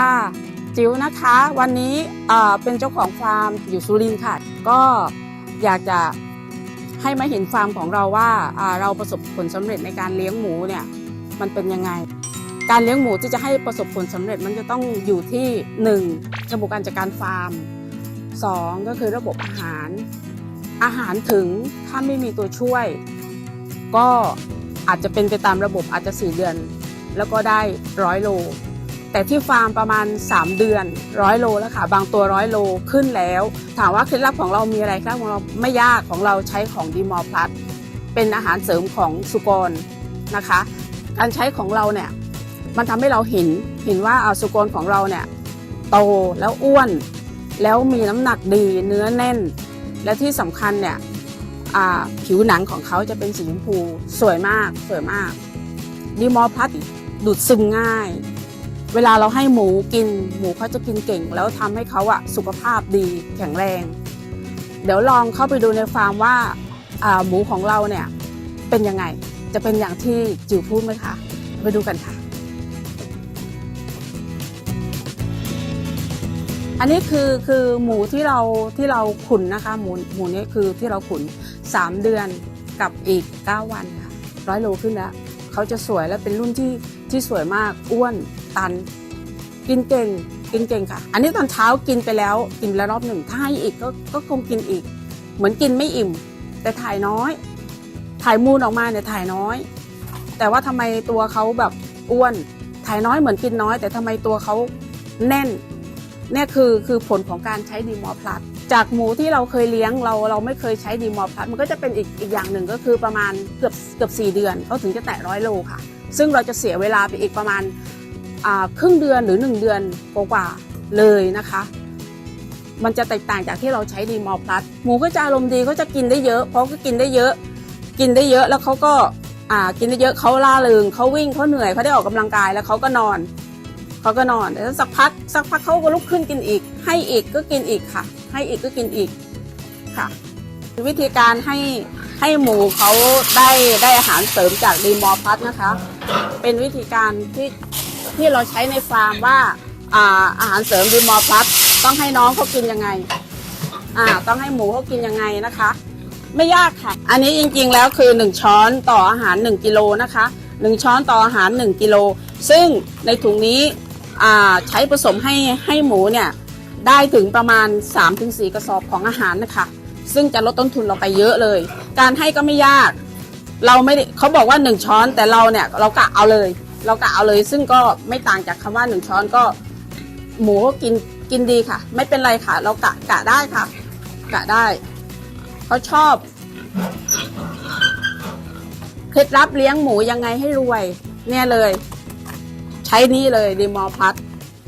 ค่ะจิ๋วนะคะวันนี้เป็นเจ้าของฟาร์มอยู่สุรินทร์ค่ะ ก็อยากจะให้มาเห็นฟาร์มของเราว่าเราประสบผลสำเร็จในการเลี้ยงหมูเนี่ยมันเป็นยังไง การเลี้ยงหมูที่จะให้ประสบผลสำเร็จมันจะต้องอยู่ที่หนึ่งระบบการจัดการฟาร์มสองก็คือระบบอาหาร อาหารถึงถ้าไม่มีตัวช่วย ก็อาจจะเป็นไปตามระบบอาจจะสี่เดือน แล้วก็ได้ร้อยโล แต่ที่ฟาร์มประมาณ 3 เดือนร้อยโลแล้วค่ะ บางตัวร้อยโลขึ้นแล้ว ถามว่าเคล็ดลับของเรามีอะไรครับของเราไม่ยากของเราใช้ของดีมอลพลัสเป็นอาหารเสริมของสุกรนะคะ การใช้ของเราเนี่ยมันทำให้เราเห็นเห็นว่าเอาสุกรของเราเนี่ยโตแล้วอ้วน แล้วมีน้ำหนักดีเนื้อแน่น และที่สำคัญเนี่ยผิวหนังของเขาจะเป็นสีชมพูสวยมากสวยมากดีมอลพลัสดูดซึมง่าย เวลาเราให้หมูกินหมูเขาจะกินเก่ง แล้วทำให้เขาอะสุขภาพดีแข็งแรง เดี๋ยวลองเข้าไปดูในฟาร์มว่าอ่าหมูของเราเนี่ยเป็นยังไงจะเป็นอย่างที่จิ๋วพูดไหมคะไปดูกันค่ะ อันนี้คือคือหมูที่เราที่เราขุนนะคะ หมูหมูนี้คือที่เราขุน 3 เดือนกับอีก 9 วันค่ะร้อยโลขึ้นแล้วเขาจะสวยและเป็นรุ่นที่ที่สวยมากอ้วน ตัน กินเก่งกินเก่งค่ะ อันนี้ตอนเช้ากินไปแล้วกินไปแล้วรอบหนึ่งถ้าให้อีกก็ก็คงกินอีก เหมือนกินไม่อิ่ม แต่ถ่ายน้อย ถ่ายมูลออกมาเนี่ยถ่ายน้อย แต่ว่าทำไมตัวเขาแบบอ้วน ถ่ายน้อยเหมือนกินน้อย แต่ทำไมตัวเขาแน่นเนี่ยคือคือผลของการใช้ดีมอพลัสจากหมูที่เราเคยเลี้ยงเราเราไม่เคยใช้ดีมอพลัสมันก็จะเป็นอีกอีกอย่างหนึ่งก็คือประมาณเกือบเกือบ4เดือนเขาถึงจะแตะร้อยโลค่ะ ซึ่งเราจะเสียเวลาไปอีกประมาณ ครึ่งเดือนหรือ 1 เดือนกว่าเลยนะคะ มันจะแตกต่างจากที่เราใช้ดีมอพลัสหมูก็จะอารมณ์ดีเขาจะกินได้เยอะเพราะก็กินได้เยอะ กินได้เยอะแล้วเขาก็กินได้เยอะเขาล่าเริงเขาวิ่งเขาเหนื่อยเขาได้ออกกำลังกายแล้วเขาก็นอนเขาก็นอนแต่สักพักสักพักเขาก็ลุกขึ้นกินอีก ให้อีกก็กินอีกค่ะ ให้อีกก็กินอีกค่ะ วิธีการให้ให้หมูเขาได้ได้อาหารเสริมจากดีมอร์พัทนะคะ เป็นวิธีการที่ ที่เราใช้ในฟาร์มว่าอาอาหารเสริมดีมอพัทต้องให้น้องเขากินยังไงอ่าต้องให้หมูเขากินยังไงนะคะ ไม่ยากค่ะ อันนี้จริงๆแล้วคือ 1 ช้อนต่ออาหาร 1กิโลนะคะ1 ช้อนต่ออาหาร 1กิโลซึ่งในถุงนี้อ่าใช้ผสมให้ให้หมูเนี่ยได้ถึงประมาณ 3-4 กระสอบของอาหารนะคะ ซึ่งจะลดต้นทุนเราไปเยอะเลย การให้ก็ไม่ยาก เราไม่เขาบอกว่า 1 ช้อนแต่เราเนี่ยเรากะเอาเลย เรากะเอาเลย ซึ่งก็ไม่ต่างจากคำว่า1ช้อนก็ หมูก็กินกินดีค่ะ ไม่เป็นไรค่ะ เรากะกะได้ค่ะ กะได้เขาชอบเคล็ดลับเลี้ยงหมูยังไงให้รวย เนี่ยเลย ใช้นี่เลยดีมอพัท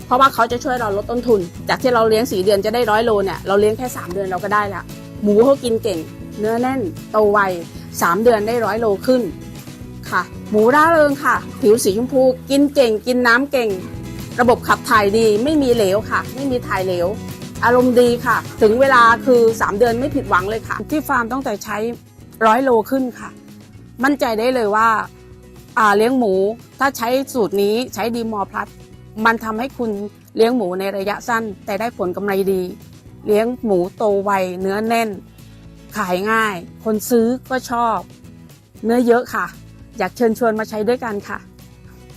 เพราะว่าเขาจะช่วยเราลดต้นทุน จากที่เราเลี้ยงสี่เดือนจะได้ร้อยโลเนี่ยเราเลี้ยงแค่สามเดือนเราก็ได้ล้วหมูเขากินเก่ง เนื้อแน่นโตไวสามเดือนได้ร้อยโลขึ้นค่ะ หมูร่าเริงค่ะ ผิวสีชมพู กินเก่ง กินน้ำเก่ง ระบบขับถ่ายดี ไม่มีเหลวค่ะ ไม่มีถ่ายเหลว อารมณ์ดีค่ะ ถึงเวลาคือ 3 เดือนไม่ผิดหวังเลยค่ะ ที่ฟาร์มตั้งแต่ใช้ร้อยโลขึ้นค่ะ มั่นใจได้เลยว่าอ่าเลี้ยงหมู ถ้าใช้สูตรนี้ใช้ดีมอพลัสมันทำให้คุณเลี้ยงหมูในระยะสั้น แต่ได้ผลกำไรดี เลี้ยงหมูโตไวเนื้อแน่น ขายง่าย คนซื้อก็ชอบ เนื้อเยอะค่ะ อยากเชิญชวนมาใช้ด้วยกันค่ะ